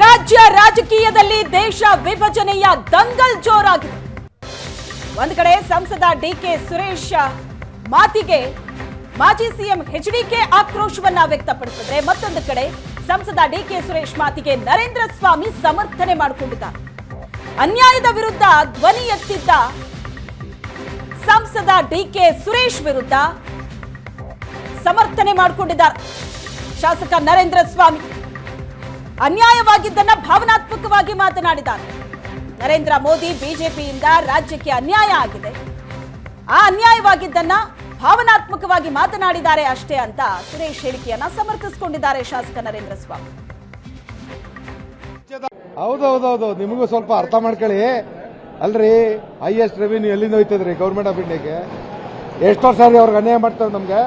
ರಾಜ್ಯ ರಾಜಕೀಯದಲ್ಲಿ ದೇಶ ವಿಭಜನೆಯ ದಂಗಲ್ ಜೋರಾಗಿದೆ. ಒಂದು ಕಡೆ ಸಂಸದ ಡಿಕೆ ಸುರೇಶ್ ಮಾತಿಗೆ ಮಾಜಿ ಸಿಎಂ ಕೆ ಆಕ್ರೋಶವನ್ನ ವ್ಯಕ್ತಪಡಿಸಿದ್ರೆ ಮತ್ತೊಂದು ಕಡೆ ಸಂಸದ ಡಿಕೆ ಸುರೇಶ್ ಮಾತಿಗೆ ನರೇಂದ್ರ ಸ್ವಾಮಿ ಸಮರ್ಥನೆ ಮಾಡಿಕೊಂಡಿದ್ದಾರೆ. ಅನ್ಯಾಯದ ವಿರುದ್ಧ ಧ್ವನಿ ಎತ್ತಿದ್ದ ಸಂಸದ ಡಿಕೆ ಸುರೇಶ್ ವಿರುದ್ಧ ಸಮರ್ಥನೆ ಮಾಡಿಕೊಂಡಿದ್ದಾರೆ. ಶಾಸಕ ನರೇಂದ್ರ ಸ್ವಾಮಿ. ಅನ್ಯಾಯವಾಗಿದ್ದನ್ನ ಭಾವನಾತ್ಮಕವಾಗಿ ಮಾತನಾಡಿದ್ದಾರೆ. ನರೇಂದ್ರ ಮೋದಿ ಬಿಜೆಪಿಯಿಂದ ರಾಜ್ಯಕ್ಕೆ ಅನ್ಯಾಯ ಆಗಿದೆ. ಆ ಅನ್ಯಾಯವಾಗಿದ್ದನ್ನ ಭಾವನಾತ್ಮಕವಾಗಿ ಮಾತನಾಡಿದ್ದಾರೆ ಅಷ್ಟೇ ಅಂತ ಸುರೇಶ್ ಹೇಳಿಕೆಯನ್ನ ಸಮರ್ಥಿಸಿಕೊಂಡಿದ್ದಾರೆ ಶಾಸಕ ನರೇಂದ್ರ ಸ್ವಾಮಿ. ಹೌದೌದೌದು, ನಿಮಗೂ ಸ್ವಲ್ಪ ಅರ್ಥ ಮಾಡ್ಕೊಳ್ಳಿ. ಅಲ್ರಿ ಹೈಯೆಸ್ಟ್ ರೆವಿನ್ಯೂ ಎಲ್ಲಿಂದ ಹೋಯ್ತದ್ರಿ ಗೌರ್ಮೆಂಟ್ ಆಫ್ ಇಂಡಿಯಾಗೆ ಎಷ್ಟು ವರ್ಷ ಅವ್ರಿಗೆ ಅನ್ಯಾಯ ಮಾಡ್ತಾರೆ ನಮ್ಗೆ?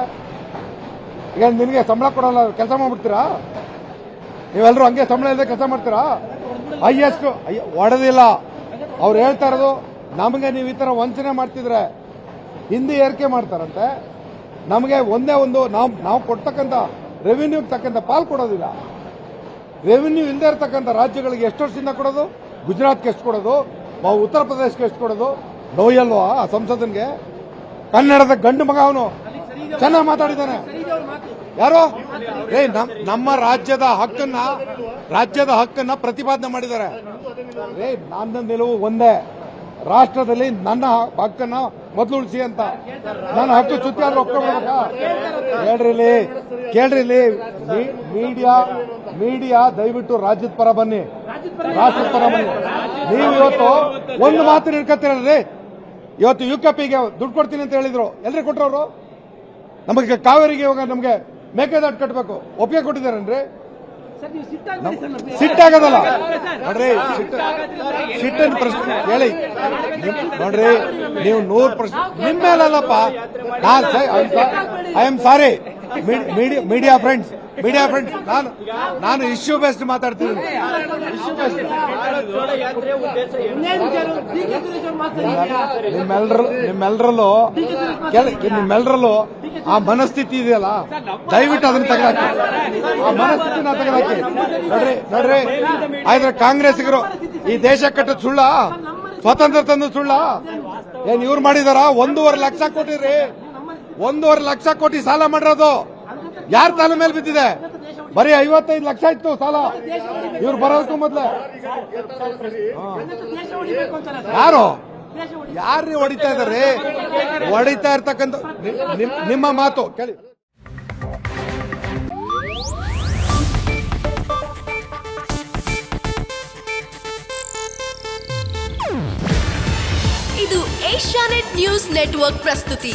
ಈಗ ನಿನಗೆ ಸಂಬಳ ಕೊಡಲ್ಲ, ಕೆಲಸ ಮಾಡ್ಬಿಡ್ತೀರಾ? ನೀವೆಲ್ಲರೂ ಹಂಗೆ ಸಂಬಳ ಇಲ್ಲದೆ ಕೆಲಸ ಮಾಡ್ತೀರಾ? ಹೈಯೆಸ್ಟ್ ಹೊಡೆದಿಲ್ಲ ಅವ್ರು ಹೇಳ್ತಾ ಇರೋದು, ನಮಗೆ ನೀವು ಈ ಥರ ವಂಚನೆ ಮಾಡ್ತಿದ್ರೆ ಹಿಂದಿ ಏರಿಕೆ ಮಾಡ್ತಾರಂತೆ. ನಮಗೆ ಒಂದೇ ಒಂದು, ನಾವು ನಾವು ಕೊಡ್ತಕ್ಕಂಥ ರೆವಿನ್ಯೂಗೆ ತಕ್ಕಂಥ ಪಾಲ್ ಕೊಡೋದಿಲ್ಲ. ರೆವಿನ್ಯೂ ಇಲ್ಲದೆ ಇರತಕ್ಕಂಥ ರಾಜ್ಯಗಳಿಗೆ ಎಷ್ಟು ವರ್ಷದಿಂದ ಕೊಡೋದು? ಗುಜರಾತ್ಗೆ ಎಷ್ಟು ಕೊಡೋದು? ಬಾ ಉತ್ತರ ಪ್ರದೇಶಕ್ಕೆ ಎಷ್ಟು ಕೊಡೋದು? ನೋಯಲ್ವಾ ಆ ಸಂಸದನ್ಗೆ? ಕನ್ನಡದ ಗಂಡು ಮಗ ಅವನು. ಚೆನ್ನಾಗಿ ಮಾತಾಡಿದ್ದಾನೆ ಯಾರು? ಏ ನಮ್- ನಮ್ಮ ರಾಜ್ಯದ ಹಕ್ಕನ್ನ ರಾಜ್ಯದ ಹಕ್ಕನ್ನ ಪ್ರತಿಪಾದನೆ ಮಾಡಿದ್ದಾರೆ. ಏ ನನ್ನ ನಿಲುವು ಒಂದೇ. ರಾಷ್ಟ್ರದಲ್ಲಿ ನನ್ನ ಹಕ್ಕನ್ನ ಮೊದಲು ಉಳಿಸಿ ಅಂತ. ನನ್ನ ಹಕ್ಕು ಸುತ್ತಿ ಆದ್ರೆ ಒಪ್ಕೊಳ್ಬೇಕಾ ಕೇಳ್ರಿ ಕೇಳ್ರಿಲಿ ಕೇಳ್ರಿ. ಮೀಡಿಯಾ ಮೀಡಿಯಾ, ದಯವಿಟ್ಟು ರಾಜ್ಯದ ಪರ ಬನ್ನಿ. ರಾಷ್ಟ್ರದ ಪರ ಬನ್ನಿ. ನೀವು ಇವತ್ತು ಒಂದು ಮಾತು ಹಿಡ್ಕೊತೀರಲ್ರಿ ಇವತ್ತು ಯು ಪಿಗೆ ದುಡ್ಡು ಕೊಡ್ತೀನಿ ಅಂತ ಹೇಳಿದ್ರು. ಎಲ್ರಿ ಕೊಟ್ರವ್ರು ನಮಗೆ ಕಾವೇರಿಗೆ ಇವಾಗ ನಮಗೆ ಮೇಕೆದಾಟು ಕಟ್ಟಬೇಕು ಒಪ್ಪಿಗೆ ಕೊಟ್ಟಿದ್ದಾರೇನ್ರಿ ಸಿಟ್ಟಾಗದಲ್ಲ ನೋಡ್ರಿ ಸಿಟ್ಟ ಸಿಟ್ಟಿನ ಪ್ರಶ್ನೆ ಹೇಳಿ. ನೋಡ್ರಿ ನೀವು ನೂರು ಪರ್ಸೆಂಟ್ ನಿಮ್ಮ ಮೇಲಲ್ಲಪ್ಪ. ನಾನ್ I am sorry media friends media friends ನಾನು ನಾನು ಇಶ್ಯೂ ಬೇಸ್ಡ್ ಬೇಸ್ಡ್ ನಿಮ್ಮೆಲ್ಲರೂ ನಿಮ್ಮೆಲ್ಲರಲ್ಲೂ ನಿಮ್ಮೆಲ್ಲರಲ್ಲೂ ಆ ಮನಸ್ಥಿತಿ ಇದೆಯಲ್ಲ? ದಯವಿಟ್ಟು ಅದನ್ನ ತೆಗೆದಾಕಿ. ಆ ಮನಸ್ಥಿತಿನ ತೆಗೆದಾಕಿ. ನೋಡ್ರಿ ನೋಡ್ರಿ. ಆದ್ರೆ ಕಾಂಗ್ರೆಸ್ಗರು ಈ ದೇಶ ಕಟ್ಟದ್ ಸುಳ್ಳ? ಸ್ವತಂತ್ರ ತಂದು ಸುಳ್ಳ? ಏನ್ ಇವ್ರು ಮಾಡಿದಾರ? ಒಂದೂವರೆ ಲಕ್ಷ ಕೊಟ್ಟಿರಿ ಒಂದೂವರೆ ಲಕ್ಷ ಕೋಟಿ ಸಾಲ ಮಾಡಿರೋದು. ಯಾರ ತಲೆ ಮೇಲೆ ಬಿದ್ದಿದೆ? ಬರೀ ಐವತ್ತೈದು ಲಕ್ಷ ಇತ್ತು ಸಾಲ. ಇವ್ರು ಬರೋದಕ್ಕೂ ಮೊದ್ಲೇ. ಯಾರು? ಯಾರ್ರಿ ಹೊಡಿತಾ ಇದಾರೆ ಹೊಡಿತಾ ಇರ್ತಕ್ಕಂಥ ನಿಮ್ಮ ಮಾತು ಕೇಳಿ. ಇದು ಏಷ್ಯಾನೆಟ್ ನ್ಯೂಸ್ ನೆಟ್ವರ್ಕ್ ಪ್ರಸ್ತುತಿ.